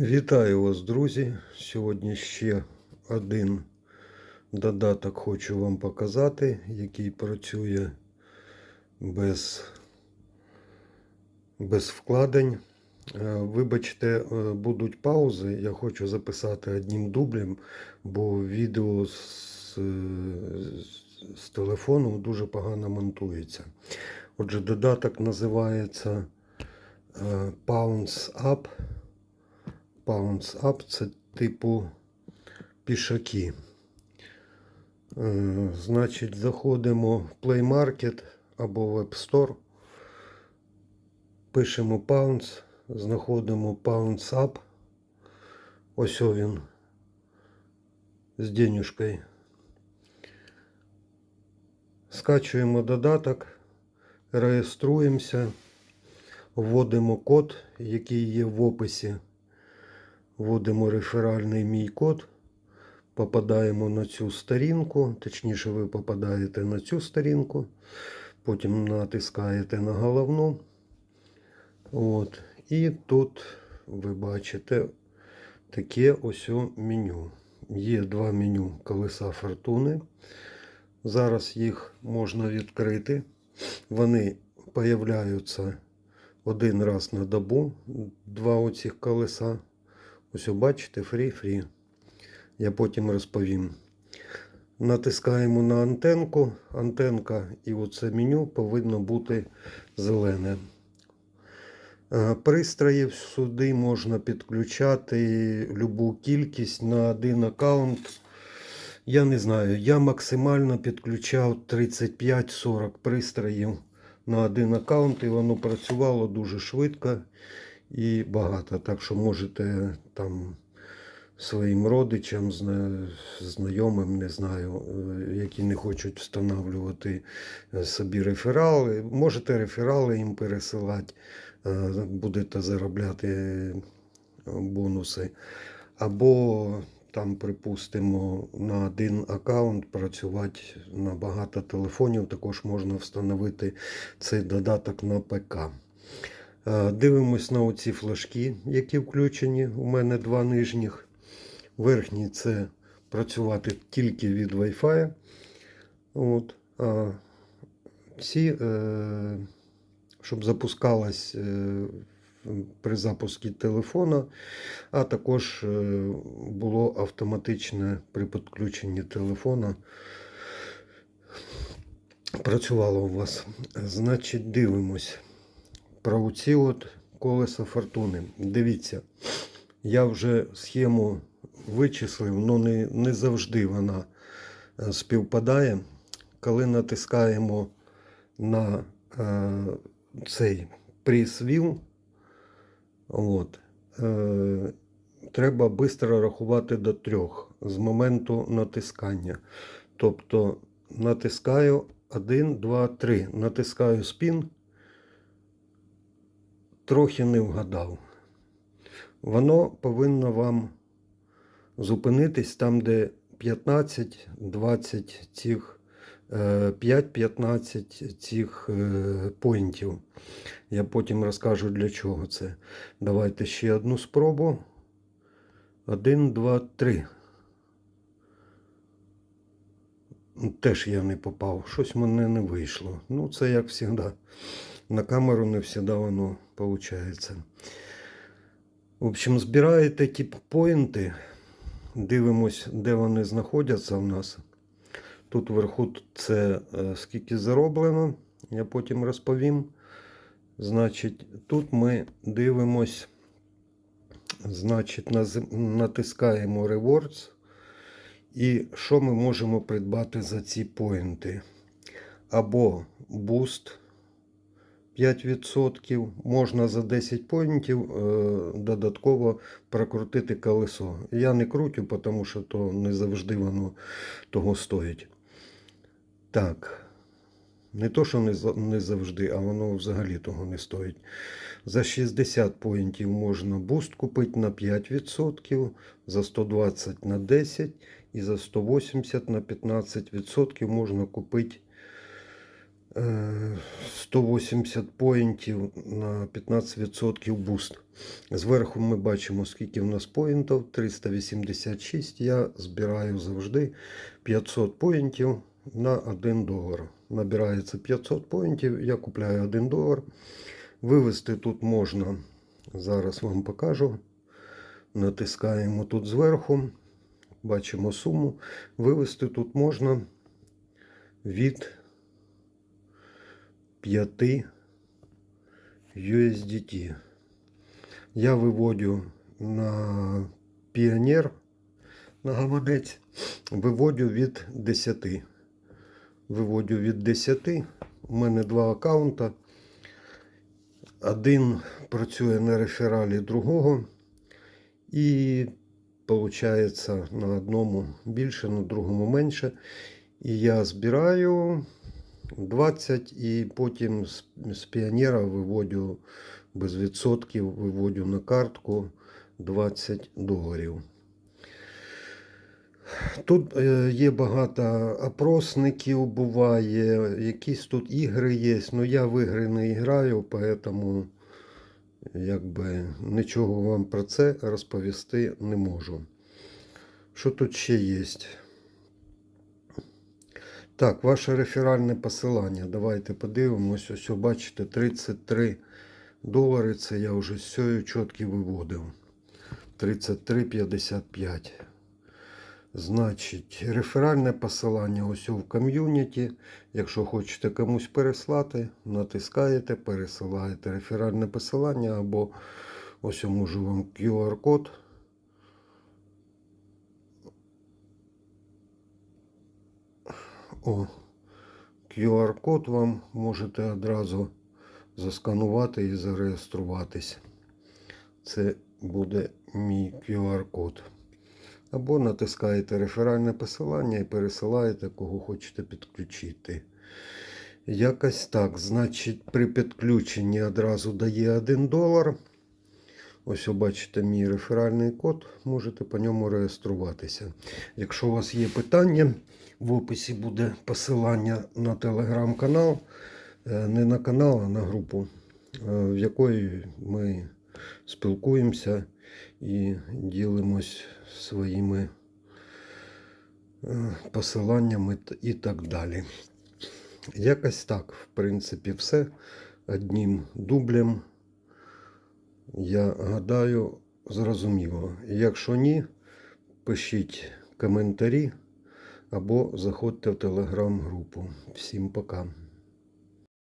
Вітаю вас, друзі! Сьогодні ще один додаток хочу вам показати, який працює без, без вкладень. Е, Вибачте, е, будуть паузи. Я хочу записати одним дублем, бо відео з, з телефону дуже погано монтується. Отже, додаток називається е, Pounce Up. Pounce Up це типу пішаки. Е, Значить, заходимо в Play Market або App Store. Пишемо Pounce, знаходимо Pounce Up. Ось він з денюжкою. Скачуємо додаток, реєструємося, вводимо код, який є в описі. Вводимо реферальний мій код, попадаємо на цю сторінку, точніше, ви попадаєте на цю сторінку, потім натискаєте на головну. От. І тут ви бачите таке ось меню. Є два меню колеса фортуни. Зараз їх можна відкрити. Вони появляються один раз на добу, два оцих колеса. Ось бачите, фрі-фрі. Я потім розповім. Натискаємо на антенку. Антенка і оце меню повинно бути зелене. Е, Пристроїв сюди можна підключати любу кількість на один аккаунт. Я не знаю, я максимально підключав 35-40 пристроїв на один аккаунт, і воно працювало дуже швидко і багато. Так що можете там своїм родичам, знайомим, не знаю, е, які не хочуть встановлювати е, собі реферали. Можете реферали їм пересилати, е, будете заробляти бонуси. Або там, припустимо, на один аккаунт працювати на багато телефонів. Також можна встановити цей додаток на ПК. Е, Дивимось на оці флажки, які включені. У мене два нижніх. Верхній це працювати тільки від Wi-Fi. От. А ці, е, щоб запускалась е, при запуску телефона, а також було автоматичне при підключенні телефона. Працювало у вас. Значить, дивимось про оці от колеса фортуни. Дивіться, я вже схему вичислив, але не, не завжди вона е, співпадає. Коли натискаємо на е, цей прес-віл, от, е, треба швидко рахувати до трьох з моменту натискання. Тобто натискаю 1, 2, 3. Натискаю спін трохи не вгадав. Воно повинно вам зупинитись там, де 15-20 цих 5-15 цих е, поінтів. Я потім розкажу для чого це. Давайте ще одну спробу. 1, 2, 3. Теж я не попав. Щось в мене не вийшло. Ну, це як завжди. На камеру не завжди воно виходить. В общем, збираєте ті поінти, дивимось, де вони знаходяться в нас. Тут вверху це е, скільки зароблено, я потім розповім. Значить, тут ми дивимось, значить, натискаємо Rewards. І що ми можемо придбати за ці поінти? Або Boost 5%. Можна за 10 поінтів е, додатково прокрутити колесо. Я не крутю, тому що то не завжди воно того стоїть. Так. Не то, що не, завжди, а воно взагалі того не стоїть. За 60 поінтів можна буст купити на 5%, за 120 на 10% і за 180 на 15% можна купити 180 поінтів на 15% буст. Зверху ми бачимо, скільки в нас поінтів. 386. Я збираю завжди 500 поінтів на 1 долар. Набирається 500 поінтів, я купляю 1 долар. Вивести тут можна, зараз вам покажу. Натискаємо тут зверху, бачимо суму. Вивести тут можна від 5 USDT. Я виводю на Піонер на гаманець, виводю від 10. Виводю від 10. У мене два аккаунта. Один працює на рефералі другого. І виходить на одному більше, на другому менше. І я збираю 20 і потім з, піонера виводю без відсотків, виводю на картку 20 доларів. Тут е, є багато опросників, буває, якісь тут ігри є, але я в ігри не граю, тому якби нічого вам про це розповісти не можу. Що тут ще є? Так, ваше реферальне посилання. Давайте подивимось. Ось, бачите, 33 долари. Це я вже з цією чітки виводив. 33,55. Значить, реферальне посилання ось в ком'юніті. Якщо хочете комусь переслати, натискаєте, пересилаєте реферальне посилання або ось можу вам QR-код. О, QR-код вам можете одразу засканувати і зареєструватись. Це буде мій QR-код. Або натискаєте реферальне посилання і пересилаєте, кого хочете підключити. Якось так. Значить, при підключенні одразу дає 1 долар. Ось бачите мій реферальний код, можете по ньому реєструватися. Якщо у вас є питання, в описі буде посилання на телеграм-канал. Е, Не на канал, а на групу, е, в якої ми спілкуємося і ділимось своїми е, посиланнями і так далі. Якось так, в принципі, все одним дублем. Я гадаю, зрозуміло. Якщо ні, пишіть коментарі або заходьте в телеграм-групу. Всім пока.